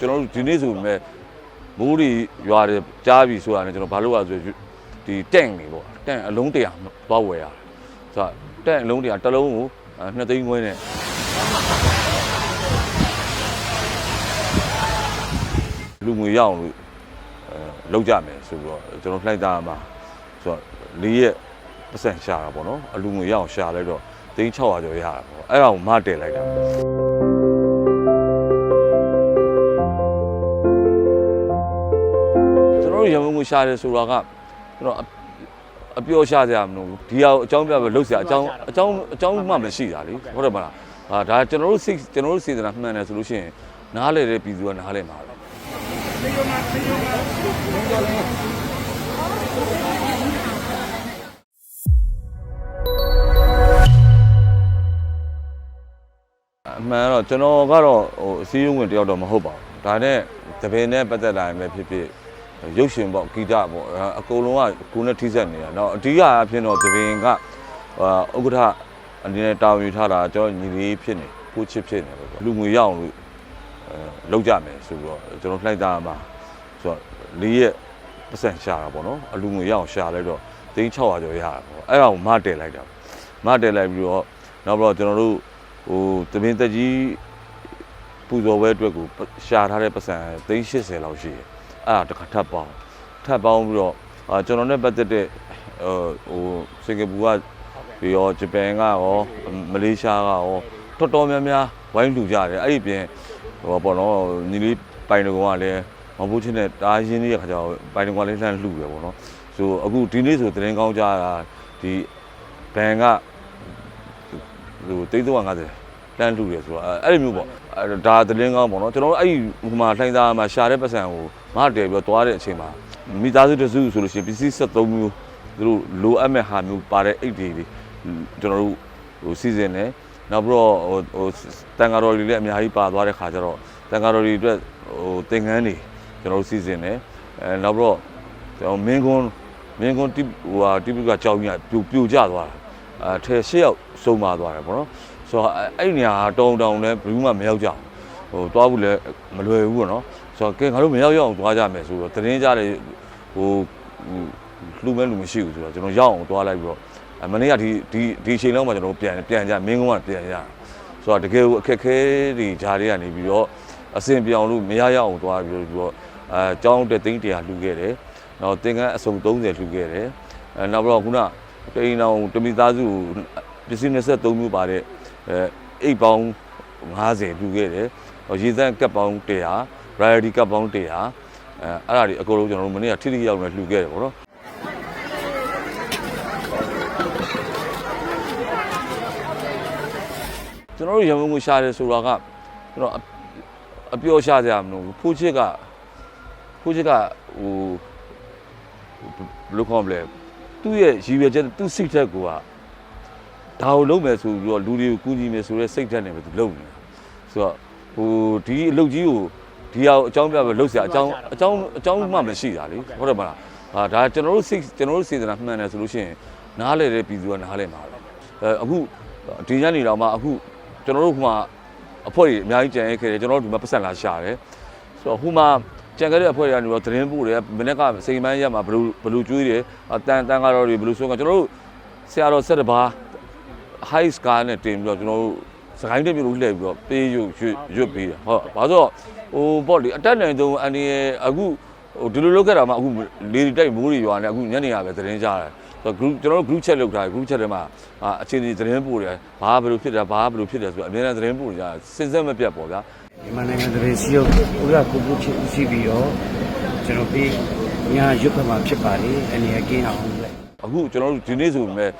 ကျွန်တော်တို့ဒီနေ့ဆိုပေမဲ့မိုးတွေရွာတယ်ကြားပြီဆိုတာနဲ့ကျွန်တော်ဘာလို့လဲဆိုတော့ဒီတန့်နေပေါ့တန့်အလုံးတရာသွားဝယ်ရတယ်ဆိုတော့တန့်အလုံးတရာတစ်လုံးကိုအဲနှစ်သိန်းခွဲနဲ့လူငွေရအောင်လို့အဲလောက်ကြမယ်ဆိုပြီးတော့ကျွန်တော်လှိုက်သားမှာဆိုတော့လေးရက်ပတ်စံရှာတာပေါ့နော်အလူငွေရအောင်ရှာလိုက်တော့သိန်း600ကျော်ရတာပေါ့အဲ့ဒါကိုမတည်လိုက်တာ ကျွန်တော်တို့ရမုံကိုရှာတယ်ဆိုတာကကျွန်တော်အအပြောရှာကြရမလို့ဒီဟာကိုအကြောင်းပြပဲလှုပ်ရှားအကြောင်းအကြောင်းအကြောင်းမှမရှိတာလေဟုတ်တယ်မလားဟာဒါကျွန်တော်တို့စိတ်ကျွန်တော်တို့စေတနာမှန်တယ်ဆိုလို့ရှိရင်နားလေတဲ့ပြည်သူကနားလေမှာပဲအမှန်တော့ကျွန်တော်ကတော့ဟိုအစည်းအဝေးတယောက်တော့မဟုတ်ပါဘူးဒါနဲ့တပင်နဲ့ပတ်သက်လာရင်ပဲဖြစ်ဖြစ် ရုပ်ရှင်ပေါ့ဂီတပေါ့အကုန်လုံးကကိုယ်နဲ့ထိစပ်နေတာတော့အဓိကအဖြစ်တော့သဘင်ကဥက္ကဋ္ဌအနေနဲ့တာဝန်ယူထားတာကျွန်တော်ညီလေးဖြစ်နေကိုချစ်ဖြစ်နေပေါ့လူငွေရအောင်လို့လောက်ကြမယ်ဆိုတော့ကျွန်တော်ဖလိုက်တာမှာဆိုတော့လေးရက်ပတ်စံရှာတာပေါ့နော်အလူငွေရအောင်ရှာလိုက်တော့သိန်း600ကျော်ရတာပေါ့အဲ့ဒါကိုမတည်လိုက်တာမတည်လိုက်ပြီးတော့နောက်ပြီးတော့ကျွန်တော်တို့ဟိုတမင်းတက်ကြီးပူဇော်ပွဲအတွက်ကိုရှာထားတဲ့ပတ်စံသိန်း80လောက်ရှိတယ် အဲ့ဒါတစ်ခါထပ်ပေါင်းထပ်ပေါင်းပြီးတော့အာကျွန်တော်နဲ့ပတ်သက်တဲ့ဟိုဟိုစင်ကာပူကပြီးတော့ဂျပန်ကရောမလေးရှားကရောတော်တော်များများဝိုင်းလူကြတယ်အဲ့ဒီပြင်ဟိုပေါ့နော်ညီလေးပိုင်တကောင်ကလည်းမဟုတ်ချင်းနဲ့တားရင်းနေတဲ့ခါကျတော့ပိုင်တကောင်လေးလှမ်းလှူတယ်ပေါ့နော်ဆိုအခုဒီနေ့ဆိုသတင်းကောင်းကြတာဒီဘန်ကဟို350တန်းလှူတယ်ဆိုတော့အဲ့ဒီမျိုးပေါ့အဲ့ဒါသတင်းကောင်းပေါ့နော်ကျွန်တော်တို့အဲ့ဒီဟိုမှာလှိုင်းသားမှာရှာတဲ့ပတ်စံကို မတည်ပြီးတော့သွားတဲ့အချိန်မှာမိသားစုတစုဆိုလို့ရှိရင်ပစ္စည်း73မျိုးသူတို့လိုအပ်မဲ့ဟာမျိုးပါတဲ့အိတ်တွေလေးကျွန်တော်တို့ဟိုစီစဉ်တယ်နောက်ပြီးတော့ဟိုဟိုတန်ဃာတော်တွေလည်းအများကြီးပါသွားတဲ့ခါကျတော့တန်ဃာတော်တွေအတွက်ဟိုသင်္ကန်းတွေကျွန်တော်တို့စီစဉ်တယ်အဲနောက်ပြီးတော့ကျွန်တော်မင်းကွန်းမင်းကွန်းတိဟိုဟာတိပကကြောင်းကြီးကပြိုပြိုကျသွားတာအဲထဲရှစ်ယောက်ဆုံးပါသွားတယ်ပေါ့နော်ဆိုတော့အဲ့ဒီနေရာတုံတုံလည်းဘယ်သူမှမရောက်ကြဘူး ဟိုသွားဘူးလည်းမလွယ်ဘူးပေါ့နော်ဆိုတော့ကဲငါတို့မရောက်ရအောင်သွားကြမယ်ဆိုတော့တင်းကြတယ်ဟိုလူမဲလူမရှိဘူးဆိုတော့ကျွန်တော်ရောက်အောင်သွားလိုက်ပြီးတော့မနေ့ကဒီဒီဒီအချိန်လောက်မှကျွန်တော်ပြန်ပြန်ကြမင်းကုန်းကပြန်ကြဆိုတော့တကယ်ကိုအခက်ခဲတွေဂျားတွေကနေပြီးတော့အစင်ပြောင်းလို့မရရအောင်သွားပြီးတော့အဲကျောင်းတက်သိန်း100လှူခဲ့တယ်နောက်သင်္ကန်းအစုံ30လှူခဲ့တယ်အဲနောက်ပြီးတော့ခုနတိန်အောင်တမိသားစုပစ္စည်း23မျိုးပါတဲ့အဲအိတ်ပေါင်း50လှူခဲ့တယ် ရေသန့်ကပ်ပေါင်း100 variety ကပ်ပေါင်း100အဲအဲ့ဒါတွေအကုန်လုံးကျွန်တော်တို့မနေ့ကထိထိရောက်နေလှူခဲ့တယ်ပေါ့နော်ကျွန်တော်တို့ရမုံကိုရှာတယ်ဆိုတာကကျွန်တော်အပြောရှာကြရမလို့ဖိုးချစ်ကဖိုးချစ်ကဟိုဘယ်လိုခေါ်မလဲသူ့ရဲ့ရည်ရွယ်ချက်သူ့စိတ်ဓာတ်ကိုကဒါကိုလုပ်မယ်ဆိုပြီးတော့လူတွေကိုကူညီမယ်ဆိုတဲ့စိတ်ဓာတ်နဲ့ပဲသူလုပ်နေတာဆိုတော့ ဟိုဒီအလုပ်ကြီးကိုဒီဟာအကြောင်းပြပဲလုပ်เสียအကြောင်းအကြောင်းအကြောင်းမှမရှိတာလေဟုတ်တယ်မလားဟာဒါကျွန်တော်တို့စိတ်ကျွန်တော်တို့စေတနာမှန်တယ်ဆိုလို့ရှိရင်နားလေတဲ့ပြည်သူကနားလေမှာပဲအဲအခုဒီညနေတော့မှအခုကျွန်တော်တို့ဟိုမှာအဖွဲ့တွေအများကြီးကြံရခဲ့တယ်ကျွန်တော်တို့ဒီမှာပတ်စံလာရှာတယ်ဆိုတော့ဟိုမှာကြံခဲ့တဲ့အဖွဲ့တွေကနေတော့သတင်းပို့တယ်မနေ့ကစိန်ပန်းရက်မှာဘလူဘလူကျွေးတယ်တန်တန်ကားတော်တွေဘလူဆိုကကျွန်တော်တို့ဆရာတော်ဆက်တပါ high scar နဲ့တင်ပြီးတော့ကျွန်တော်တို့ စကိုင်းတက်မျိုးလို့လှည့်ပြီးတော့ပေးရွရွရွတ်ပေးတယ်ဟုတ်ဘာလို့ဟိုပေါ့လေအတက်နိုင်ဆုံးအန်ဒီရဲ့အခုဟိုဒီလိုလုပ်ခဲ့တာမှအခုလေတိုက်မိုးတွေရွာနေအခုညနေရပဲသတင်းကြားတယ်ဆိုတော့ group ကျွန်တော်တို့ group chat လုပ်ထားတယ် group chat ထဲမှာအချင်းချင်းသတင်းပို့တယ်ဘာဘယ်လိုဖြစ်တယ်ဘာဘယ်လိုဖြစ်တယ်ဆိုတော့အများနဲ့သတင်းပို့ကြစင်စက်မပြတ်ပေါ့ဗျာမြန်မာနိုင်ငံတရေစီယုတ်ဥရကုပုချစ်ဦးစီးပြီးတော့ကျွန်တော်ပြီးညာရွတ်ဖက်မှာဖြစ်ပါလေအနေအကင်းအောင်လေအခုကျွန်တော်တို့ဒီနေ့ဆိုပေမဲ့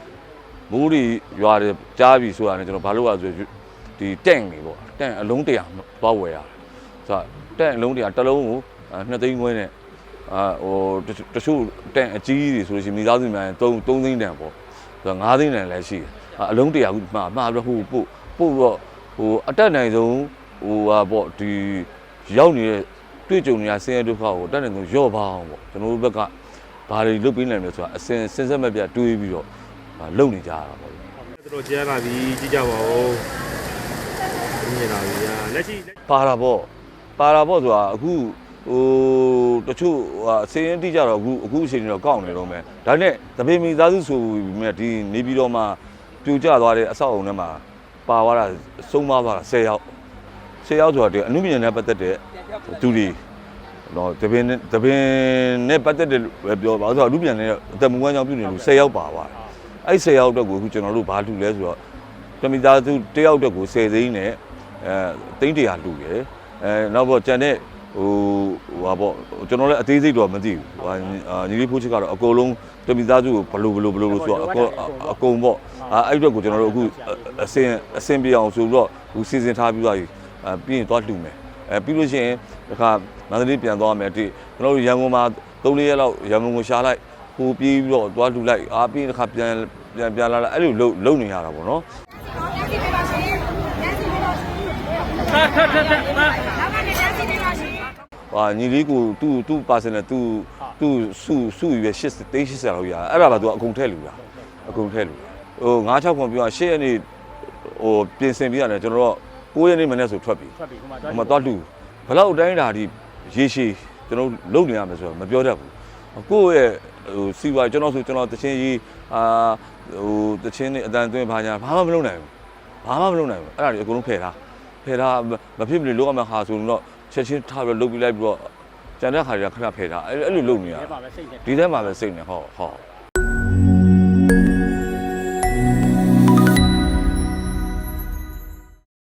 မိုးတွေရွာတယ်ကြားပြီဆိုတာနဲ့ကျွန်တော်ဘာလို့လဲဆို ဒီတန့်နေပေါ့တန့်အလုံးတရာသွားဝယ်ရတယ်ဆိုတော့တန့်အလုံးတရာတစ်လုံးကို2သိန်းခွဲနဲ့အာဟိုတချို့တန့်အကြီးတွေဆိုလို့ရှိရင်မိသားစုများ3 3သိန်းတန်ပေါ့ဆိုတော့5သိန်းတန်လည်းရှိတယ်အလုံးတရာခုမှာမှာပြီးဟိုပို့ပို့တော့ဟိုအတက်နိုင်ဆုံးဟိုဟာပေါ့ဒီရောက်နေတဲ့တွေ့ကြုံနေရဆင်းရဲဒုက္ခကိုအတက်နိုင်ဆုံးရော့ပါအောင်ပေါ့ကျွန်တော်တို့ဘက်ကဘာတွေလုပ်ပေးနိုင်လဲဆိုတာအစင်စင်ဆက်မပြတ်တွေးပြီးတော့လုပ်နေကြရတာပေါ့တော်တော်ကြားလာပြီကြည့်ကြပါဦး မြင်လာပြီညာလက်ရှိပါတာပေါ့ပါတာပေါ့ဆိုတာအခုဟိုတချို့ဟာအစင်းရင်တိကြတော့အခုအခုအချိန်ကြီးတော့ကောက်နေတော့မယ်ဒါနဲ့တပင်းမိသားစုဆိုပြီးမြဲဒီနေပြီးတော့မှပြိုကျသွားတဲ့အဆောက်အုံထဲမှာပါသွားတာစုံမသွားတာ10ယောက်10ယောက်ဆိုတာဒီအမှုမြင်နဲ့ပတ်သက်တဲ့သူတွေတော့တပင်းနဲ့တပင်းနဲ့ပတ်သက်တဲ့ပဲပြောပါဆိုတော့အမှုမြင်နဲ့အသက်မွေးကြောင်ပြုနေလို့10ယောက်ပါသွားတယ်အဲ့10ယောက်အတွက်ကိုအခုကျွန်တော်တို့ဘာလုပ်လဲဆိုတော့တမိသားစုတယောက်တက်ကို10သိန်းနဲ့ အဲသိန်းတရာလူရယ်အဲနောက်ပေါ့ကြံတဲ့ဟိုဟဟာပေါ့ကျွန်တော်လည်းအသေးစိတ်တော့မသိဘူးဟဟာညီလေးဖိုးချစ်ကတော့အကုန်လုံးတမိသားစုကိုဘလို့ဘလို့ဘလို့လို့ဆိုတော့အကုန်အကုန်ပေါ့အဲအဲ့အတွက်ကိုကျွန်တော်တို့အခုအစင်အစင်ပြအောင်ဆိုပြီးတော့ဟိုစီစဉ်ထားပြီးသွားပြီအဲပြီးရင်သွားလှူမယ်အဲပြီးလို့ရှိရင်ဒီခါမန္တလေးပြန်သွားမယ်ဒီကျွန်တော်တို့ရန်ကုန်မှာ3-4ရက်လောက်ရန်ကုန်ကိုရှာလိုက်ဟိုပြေးပြီးတော့သွားလှူလိုက်အားပြီးရင်ဒီခါပြန်ပြန်ပြန်လာလာအဲ့လိုလုံလုံနေရတာပေါ့နော် Nancy ပေးပါရှင်။ Nancy ပေးပါရှင်။ထထထထ။နောက်ကနေ Nancy ပေးပါရှင်။ ဟာညီလေးကိုသူ့သူ့ personal သူ့သူ့စုစုရွယ်80သိန်း80လောက်ရအဲ့ဒါပါသူကအကုန်ထည့်လူတာအကုန်ထည့်လူဟို9 6ခွန်ပြောရှေ့ရက်နေ့ဟိုပြင်ဆင်ပြရတယ်ကျွန်တော်တို့9ရက်နေ့မနေ့ဆိုထွက်ပြီထွက်ပြီဟိုမှာဟိုမှာသွားလူဘလောက်အတိုင်းဓာဒီရေရှည်ကျွန်တော်လုံနေရမယ်ဆိုတော့မပြောတတ်ဘူးကိုယ့်ရဲ့ဟိုစီပါကျွန်တော်ဆိုကျွန်တော်တချင်းကြီးအာဟိုတချင်းနဲ့အတန်သွင်းဘာညာဘာမှမလုပ်နိုင်ဘူးဘာမှမလုပ်နိုင်ဘူးအဲ့ဒါတွေအကုန်လုံးဖယ်ထား ဖယ်ထားမဖြစ်မနေလောက်ရမယ်ဟာဆိုတော့ချက်ချင်းထားပြီးလုပ်ပြီးလိုက်ပြီးတော့ကျန်တဲ့ခါကျခဏဖယ်ထားအဲ့အဲ့လိုလုပ်နေရဲပါပဲစိတ်နဲ့ဒီထဲမှာပဲစိတ်နေဟောဟော